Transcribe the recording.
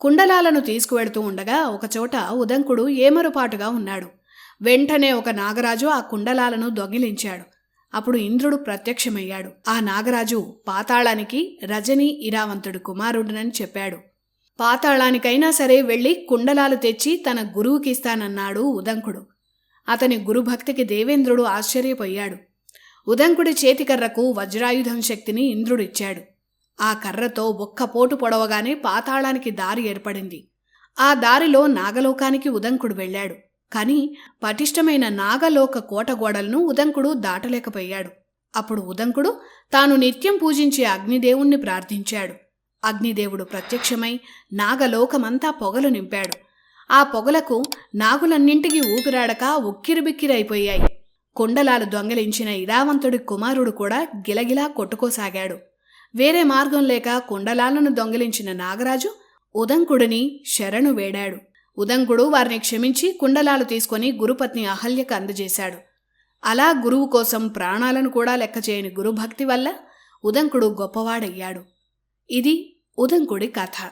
కుండలాలను తీసుకువెడుతూ ఉండగా ఒకచోట ఉదంకుడు ఏమరుపాటుగా ఉన్నాడు. వెంటనే ఒక నాగరాజు ఆ కుండలాలను దొంగిలించాడు. అప్పుడు ఇంద్రుడు ప్రత్యక్షమయ్యాడు. ఆ నాగరాజు పాతాళానికి రజని ఇరావంతుడు కుమారుడునని చెప్పాడు. పాతాళానికైనా సరే వెళ్ళి కుండలాలు తెచ్చి తన గురువుకిస్తానన్నాడు ఉదంకుడు. అతని గురుభక్తికి దేవేంద్రుడు ఆశ్చర్యపోయాడు. ఉదంకుడి చేతికర్రకు వజ్రాయుధం శక్తిని ఇంద్రుడిచ్చాడు. ఆ కర్రతో ఒక్క పోటు పొడవగానే పాతాళానికి దారి ఏర్పడింది. ఆ దారిలో నాగలోకానికి ఉదంకుడు వెళ్ళాడు. కాని పటిష్టమైన నాగలోక కోటగోడలను ఉదంకుడు దాటలేకపోయాడు. అప్పుడు ఉదంకుడు తాను నిత్యం పూజించే అగ్నిదేవుణ్ణి ప్రార్థించాడు. అగ్నిదేవుడు ప్రత్యక్షమై నాగలోకమంతా పొగలు నింపాడు. ఆ పొగలకు నాగులన్నింటికి ఊపిరాడక ఉక్కిరిబిక్కిరైపోయాయి. కొండలాలు దొంగలించిన ఇరావంతుడి కుమారుడు కూడా గిలగిలా కొట్టుకోసాగాడు. వేరే మార్గం లేక కుండలాలను దొంగిలించిన నాగరాజు ఉదంకుడిని శరణు వేడాడు. ఉదంకుడు వారిని క్షమించి కుండలాలు తీసుకొని గురుపత్ని అహల్యకు అందజేశాడు. అలా గురువు కోసం ప్రాణాలను కూడా లెక్క చేయని గురుభక్తి వల్ల ఉదంకుడు గొప్పవాడయ్యాడు. ఇది ఉదంకుడి కథ.